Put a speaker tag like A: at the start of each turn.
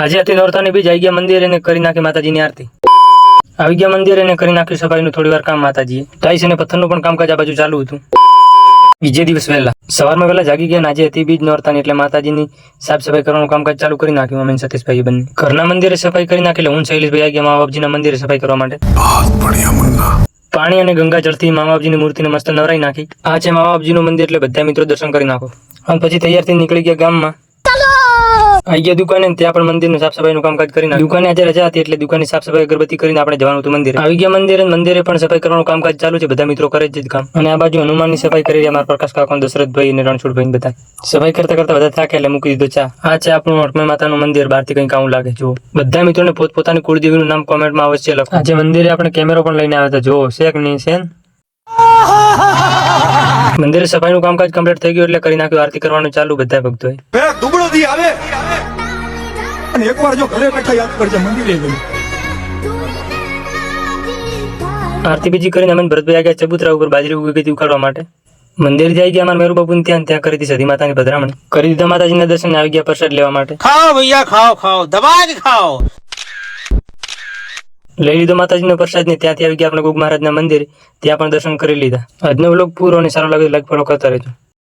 A: આજે હતી નોરતાની બીજ આવી ગયા મંદિર અને કરી નાખી માતાજીની આરતી. આવી ગયા મંદિર અને કરી નાખ્યું સફાઈનું થોડી વાર કામ માતાજીએ. ટાઈસ અને પથ્થરનું પણ કામકાજ આ બાજુ ચાલુ હતું. બીજે દિવસ વહેલા. સવારમાં વહેલા જાગી ગયા આજે હતી બીજ નોરતાની એટલે માતાજીની સાફ સફાઈ કરવાનું કામકાજ ચાલુ કરી નાખ્યું અમે સતીશભાઈ બંને. ઘરના મંદિરે સફાઈ કરી નાખી હું શૈલેષભાઈ આવી ગયા મા બાપજીના મંદિરે સફાઈ કરવા માટે. પાણી અને ગંગા જળથી મા બાપજીની મૂર્તિને મસ્ત નવરાઈ નાખી. આ છે મા બાપજીનું મંદિર એટલે બધા મિત્રો દર્શન કરી નાખો. અને પછી તૈયારથી નીકળી ગયા ગામમાં. ગયા દુકાને ત્યાં પણ મંદિરનું સાફ સફાઈનું કામકાજ કરીને દુકાને આજે રજા હતી એટલે દુકાનની સાફ સફાઈ અગરબત્તી કરીને આપણે જવાનું હતું મંદિરે. આવી ગયા મંદિરે મંદિરે પણ સફાઈ કરવાનું કામકાજ ચાલુ છે. બધા મિત્રો કરે જ કામ. અને આ બાજુ હનુમાનની સફાઈ કરી રહ્યા મારા પ્રકાશ કાકો દશરથભાઈ અને રણછોડભાઈ બધા. સફાઈ કરતા કરતા બધા થાકે એટલે મૂકી દીધો ચા. આ છે આપણું અટમે માતાનું મંદિર. બહારથી કંઈક આવું લાગે, જુઓ. બધા મિત્રોને પોતપોતાની કુળદેવીનું નામ કોમેન્ટમાં અવશ્ય લખો. આજે મંદિરે આપણે કેમેરો પણ લઈને આવ્યા હતા છે કે નહીં છે ને? મંદિરે સફાઈનું કામકાજ કમ્પ્લીટ થઈ ગયું એટલે કરી નાખ્યું. આરતી કરવાનું ચાલુ, બધા ભક્તોએ.
B: દુબળો દી આવે. અને એકવાર જો ઘરે બેઠા યાદ કરજે મંદિરે ગયું
A: આરતી બીજી કરીને અમે ભરતભાઈ આગળ ચબુતરા ઉપર બાજરી ઉગી ગઈ હતી ઉખાડવા માટે. મંદિર જઈ ગયા અમારા મેરુબાબુ ત્યાં ત્યાં કરી દીધી સતી માતાની પધરામણી કરી દીધા માતાજીના દર્શન આવી ગયા પ્રસાદ લેવા માટે.
C: ખાઓ ભૈયા ખાઓ ખાઓ. દબા के ખાઓ.
A: લઈ લીધો માતાજીનો પ્રસાદ ને ત્યાંથી આવી ગયા આપણે ગુગ મહારાજના મંદિર. ત્યાં પણ દર્શન કરી લીધા. આજનો વ્લોગ પૂરો અને સારો લાગે લાઈક ફોલો કરતા રહેજો.